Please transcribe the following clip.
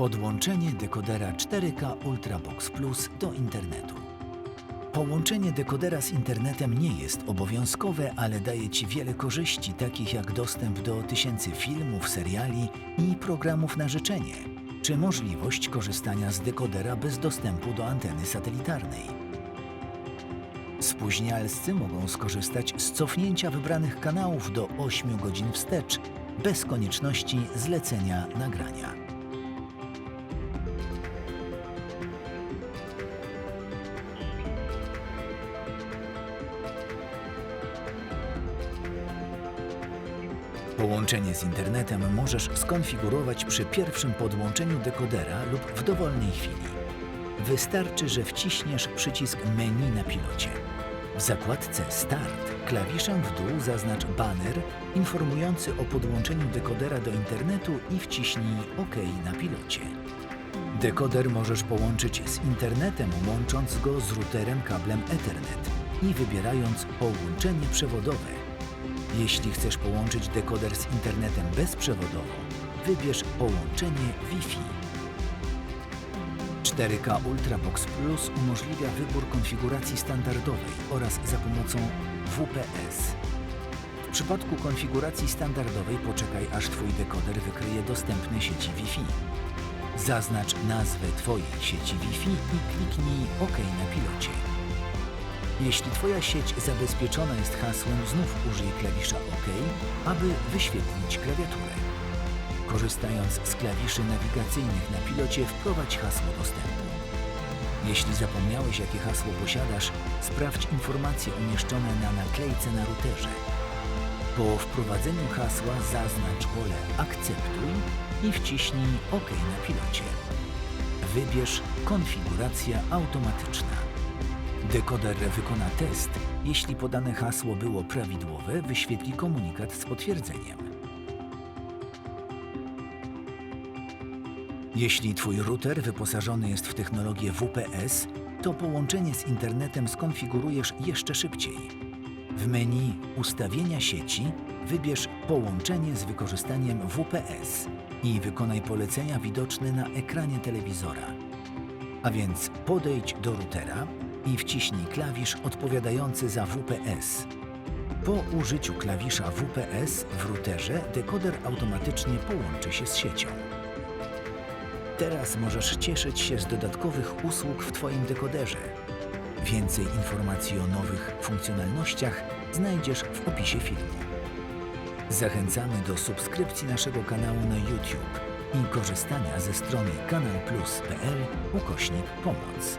Podłączenie dekodera 4K Ultrabox Plus do internetu. Połączenie dekodera z internetem nie jest obowiązkowe, ale daje Ci wiele korzyści, takich jak dostęp do tysięcy filmów, seriali i programów na życzenie, czy możliwość korzystania z dekodera bez dostępu do anteny satelitarnej. Spóźnialscy mogą skorzystać z cofnięcia wybranych kanałów do 8 godzin wstecz, bez konieczności zlecenia nagrania. Połączenie z internetem możesz skonfigurować przy pierwszym podłączeniu dekodera lub w dowolnej chwili. Wystarczy, że wciśniesz przycisk menu na pilocie. W zakładce Start klawiszem w dół zaznacz banner informujący o podłączeniu dekodera do internetu i wciśnij OK na pilocie. Dekoder możesz połączyć z internetem, łącząc go z routerem kablem Ethernet i wybierając połączenie przewodowe. Jeśli chcesz połączyć dekoder z internetem bezprzewodowo, wybierz połączenie Wi-Fi. 4K Ultrabox Plus umożliwia wybór konfiguracji standardowej oraz za pomocą WPS. W przypadku konfiguracji standardowej poczekaj aż Twój dekoder wykryje dostępne sieci Wi-Fi. Zaznacz nazwę Twojej sieci Wi-Fi i kliknij OK na pilocie. Jeśli Twoja sieć zabezpieczona jest hasłem, znów użyj klawisza OK, aby wyświetlić klawiaturę. Korzystając z klawiszy nawigacyjnych na pilocie, wprowadź hasło dostępu. Jeśli zapomniałeś, jakie hasło posiadasz, sprawdź informacje umieszczone na naklejce na routerze. Po wprowadzeniu hasła zaznacz pole Akceptuj i wciśnij OK na pilocie. Wybierz Konfiguracja automatyczna. Dekoder wykona test. Jeśli podane hasło było prawidłowe, wyświetli komunikat z potwierdzeniem. Jeśli Twój router wyposażony jest w technologię WPS, to połączenie z internetem skonfigurujesz jeszcze szybciej. W menu Ustawienia sieci wybierz Połączenie z wykorzystaniem WPS i wykonaj polecenia widoczne na ekranie telewizora. A więc podejdź do routera i wciśnij klawisz odpowiadający za WPS. Po użyciu klawisza WPS w routerze dekoder automatycznie połączy się z siecią. Teraz możesz cieszyć się z dodatkowych usług w Twoim dekoderze. Więcej informacji o nowych funkcjonalnościach znajdziesz w opisie filmu. Zachęcamy do subskrypcji naszego kanału na YouTube i korzystania ze strony kanalplus.pl ukośnik pomoc.